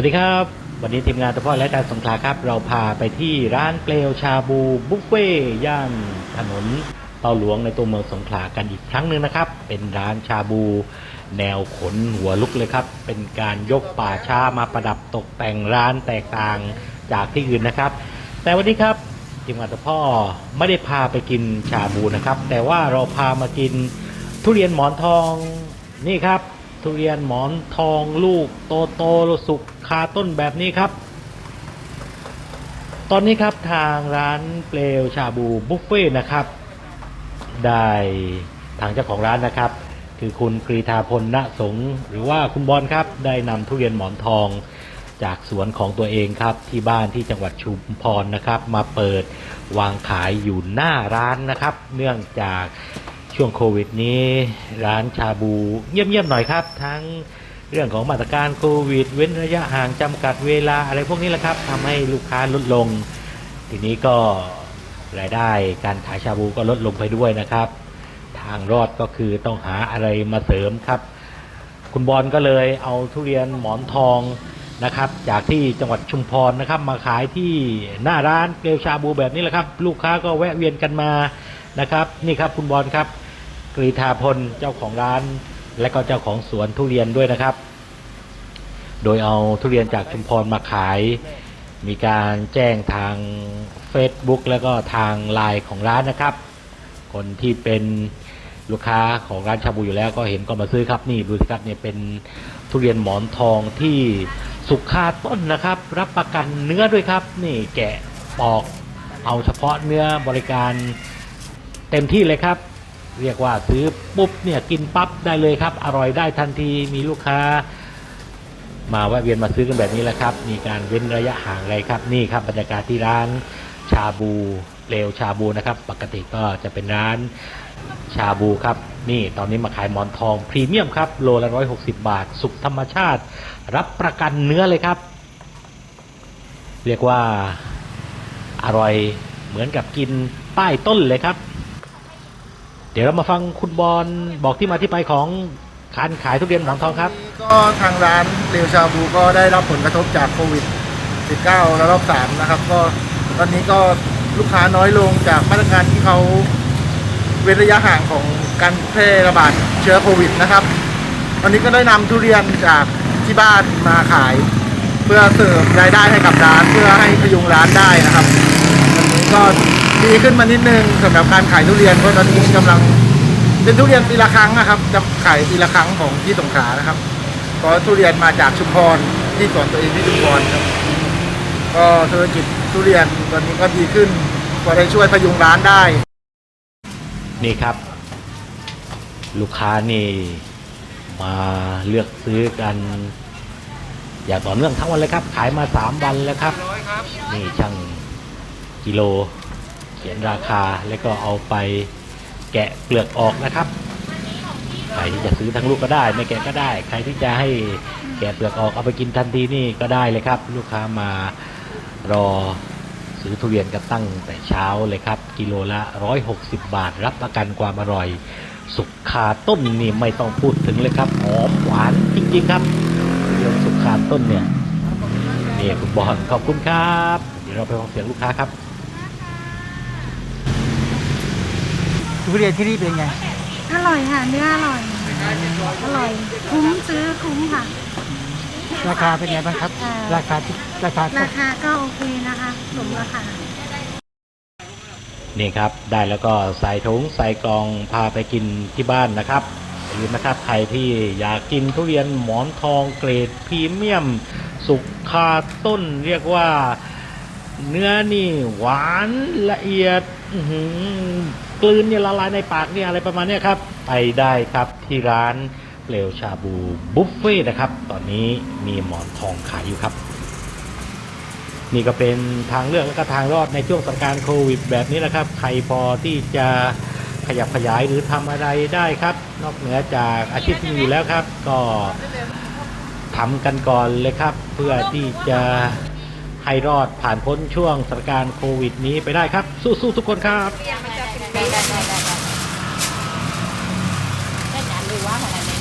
วัสดีครับ วันนี้ทีมงานตะพ่อและการสงขลาครับ เราพาไปที่ร้านเปลวชาบูบุฟเฟ่ย่านถนนเตาหลวงในตัวเมืองสงขลากันอีกครั้งหนึ่งนะครับ เป็นร้านชาบู แนวขนหัวลุกเลยครับ เป็นการยกป่าช้ามาประดับตกแต่งร้านแตกต่างจากที่อื่นนะครับ แต่วันนี้ครับทีมงานตะพ่อไม่ได้พาไปกินชาบูนะครับ แต่ว่าเราพามากินทุเรียนหมอนทองนี่ครับ ทุเรียนหมอนทองลูก โตโตสุกคาต้นแบบนี้ครับ ตอนนี้ครับทางร้านเปลวชาบูบุฟเฟ่นะครับ ได้ทางเจ้าของร้านนะครับ คือคุณกรีธาพลณสงหรือว่าคุณบอลครับ ได้นำทุเรียนหมอนทองจากสวนของตัวเองครับ ที่บ้านที่จังหวัดชุมพรนะครับ มาเปิดวางขายอยู่หน้าร้านนะครับ เนื่องจาก ช่วงโควิดนี้ร้านชาบูเงียบๆหน่อยครับ ทั้งเรื่องของมาตรการโควิด เว้นระยะห่างจำกัดเวลาอะไรพวกนี้แหละครับทำให้ลูกค้าลดลง ทีนี้ก็รายได้การขายชาบูก็ลดลงไปด้วยนะครับ ทางรอดก็คือต้องหาอะไรมาเสริมครับ คุณบอลก็เลยเอาทุเรียนหมอนทองนะครับ จากที่จังหวัดชุมพรนะครับ มาขายที่หน้าร้านเกลียวชาบูแบบนี้แหละครับ ลูกค้าก็แวะเวียนกันมานะครับ นี่ครับคุณบอลครับ กรีธาพลเจ้าของร้าน และก็เจ้าของสวนทุเรียนด้วยนะครับ โดยเอาทุเรียนจากชุมพรมาขาย มีการแจ้งทาง Facebook แล้วก็ทางไลน์ของร้านนะครับ คนที่เป็นลูกค้าของร้านชาบูอยู่แล้วก็เห็นก็มาซื้อครับนี่ดูสิครับเนี่ยเป็นทุเรียนหมอนทองที่สุกคาต้นนะครับ รับประกันเนื้อด้วยครับ นี่แกะปอกเอาเฉพาะเนื้อบริการเต็มที่เลยครับ เรียกว่าซื้อปุ๊บเนี่ยกินปั๊บได้เลยครับ อร่อยได้ทันทีมีลูกค้า มาแวะเวียนมาซื้อกันแบบนี้แหละครับ มีการเว้นระยะห่างอะไรครับ นี่ครับบรรยากาศที่ร้านชาบูเลวชาบูนะครับ ปกติก็จะเป็นร้านชาบูครับ นี่ตอนนี้มาขายหมอนทองพรีเมียมครับโลละร้อยหกสิบาท สุกธรรมชาติ รับประกันเนื้อเลยครับ เรียกว่าอร่อยเหมือนกับกินใต้ต้นเลยครับ เดี๋ยวเรามาฟังคุณบอลบอกที่มาที่ไปของการขายทุเรียนหมอนทองครับ ก็ทางร้านเรียวชาบูก็ได้รับผลกระทบจากโควิด -19 ระลอก3นะครับ ก็ตอนนี้ก็ลูกค้าน้อยลงจากมาตรการที่เขาเว้นระยะห่างของการแพร่ระบาดเชื้อโควิดนะครับ ตอนนี้ก็ได้นำทุเรียนจากที่บ้านมาขาย เพื่อเสริมรายได้ให้กับร้าน เพื่อให้พยุงร้านได้นะครับตอนนี้ก็ ดีขึ้นมานิดนึงสำหรับการขายทุเรียนเพราะตอนนี้กำลังเป็นทุเรียนปีละครั้งนะครับ จะขายปีละครั้งของที่สงขลานะครับเพราะทุเรียนมาจากชุมพรที่สวนตัวเองที่ชุมพรครับ ก็ธุรกิจทุเรียนตอนนี้ก็ดีขึ้นก็ได้ช่วยพยุงร้านได้ นี่ครับ ลูกค้านี่มาเลือกซื้อกัน อย่างต่อเนื่องทั้งวันเลยครับ ขายมาสามวันแล้วครับ นี่ช่างกิโล เขียนราคาแล้วก็เอาไปแกะเปลือกออกนะครับ ใครที่จะซื้อทั้งลูกก็ได้ ไม่แกะก็ได้ ใครที่จะให้แกะเปลือกออกเอาไปกินทันทีนี่ก็ได้เลยครับ ลูกค้ามารอซื้อทุเรียนกันตั้งแต่เช้าเลยครับ กิโลละ 160 บาท รับประกันความอร่อย สุกคาต้นนี่ไม่ต้องพูดถึงเลยครับหอมหวานจริงๆครับเรียนสุกคาต้นเนี่ยนี่คุณบอลขอบคุณครับ เดี๋ยวเราไปฟังเสียงลูกค้าครับ ทุเรียนที่นี่เป็นไง อร่อยค่ะเนื้ออร่อย อร่อย คุ้มซื้อคุ้มค่ะ ราคาเป็นไงบ้างครับ อ่า ราคาที่ราคาราคาก็โอเคนะคะสมราคา นี่ครับ ได้แล้วก็ใส่ถุงใส่กล่องพาไปกินที่บ้านนะครับอย่าลืมนะครับใครที่อยากกินทุเรียนหมอนทองเกรดพรีเมียม สุกคาต้นเรียกว่า เนื้อนี่หวานละเอียดกลืนเนี่ยละลายในปากเนี่ยอะไรประมาณเนี้ยครับ ไปได้ครับที่ร้านเปลวชาบูบุฟเฟ่ต์นะครับ ตอนนี้มีหมอนทองขายอยู่ครับ นี่ก็เป็นทางเลือกและก็ทางรอดในช่วงสถานการณ์โควิดแบบนี้นะครับ ใครพอที่จะขยับขยายหรือทำอะไรได้ครับ นอกเหนือจากอาชีพที่มีอยู่แล้วครับ ก็ทำกันก่อนเลยครับ เพื่อที่จะ ให้รอดผ่านพ้นช่วงสถานการณ์โควิดนี้ไปได้ครับ สู้ๆทุกคนครับ ได้ได้ได้ได้ได้ได้งานหรือว่ได้ไรในนอก